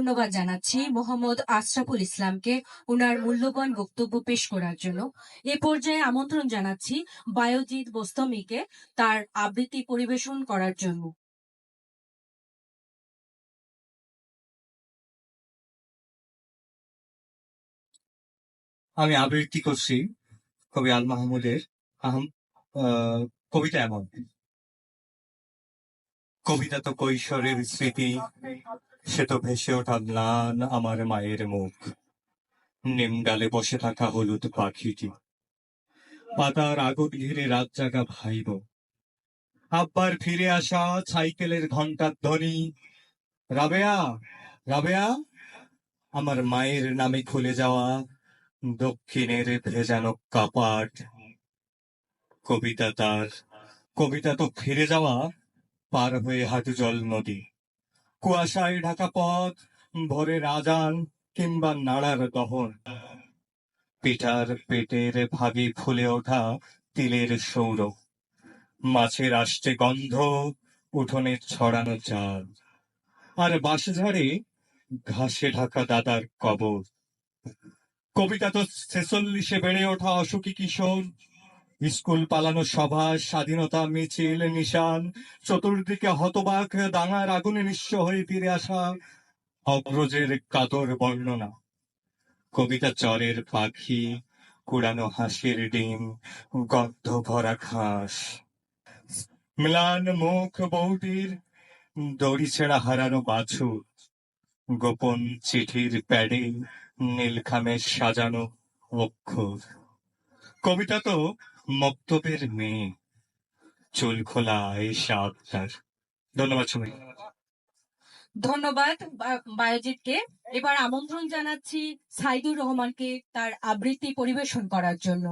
ধন্যবাদ জানাচ্ছি মোহাম্মদ আশরাফুল ইসলামকে ওনার মূল্যবান বক্তব্য পেশ করার জন্য। এ পর্যায়ে আমন্ত্রণ জানাচ্ছি বায়োজিৎ বোস্তমিকে তার আবৃত্তি পরিবেশন করার জন্য। আমি আবৃত্তি করছি কবি আল মাহমুদের কবিতা এমন। কবিতা তো কৈশোরের স্মৃতি। সে তো ভেসে ওঠা ম্লান আমার মায়ের মুখ। নিম ডালে বসে থাকা হলুদ পাখিটি। পাতার আগুন ঘিরে রাত জাগা ভাইব। আব্বার ফিরে আসা সাইকেলের ঘণ্টার ধ্বনি, রাবেয়া রাবেয়া, আমার মায়ের নামে খুলে যাওয়া দক্ষিণের ভেজানো কাপাট। কবিতা তার, কবিতা তো ফিরে যাওয়া পার হয়ে হাঁটু জল নদী। কুয়াশায় ঢাকা পথ, ভোরের আজান কিংবা নাড়ার দহন। পিঠার পেটের ভাগে ফুলে ওঠা তিলের সৌর। মাছের আসছে গন্ধ, উঠোনে ছড়ানো চাল। আর বাঁশঝাড়ে ঘাসে ঢাকা দাদার কবর। কবিতা তো ছেচল্লিশে বেড়ে ওঠা অসুখী কিশোর। স্কুল পালানো সভা, স্বাধীনতা, মিছিল, নিশান, চতুর্দিকে হতবাক দাঙার আগুনে নিঃস্ব হয়ে ফিরে আসা অগ্রজের কাতর বর্ণনা। কবিতা চরের পাখি, কুড়ানো হাসির ডিম, গন্ধ ভরা ঘাস। ম্লান মুখ বৌটির দড়ি ছেঁড়া হারানো বাছুর। গোপন চিঠির প্যাডে নীলখামে সাজানো অক্ষর। কবিতা তো মক্তবের মেয়ে। চুল খোলা আয়েশা আক্তার ধন্যবাদ সবাই ধন্যবাদ বায়োজিৎকে। এবার আমন্ত্রণ জানাচ্ছি সাইদুর রহমানকে তার আবৃত্তি পরিবেশন করার জন্য।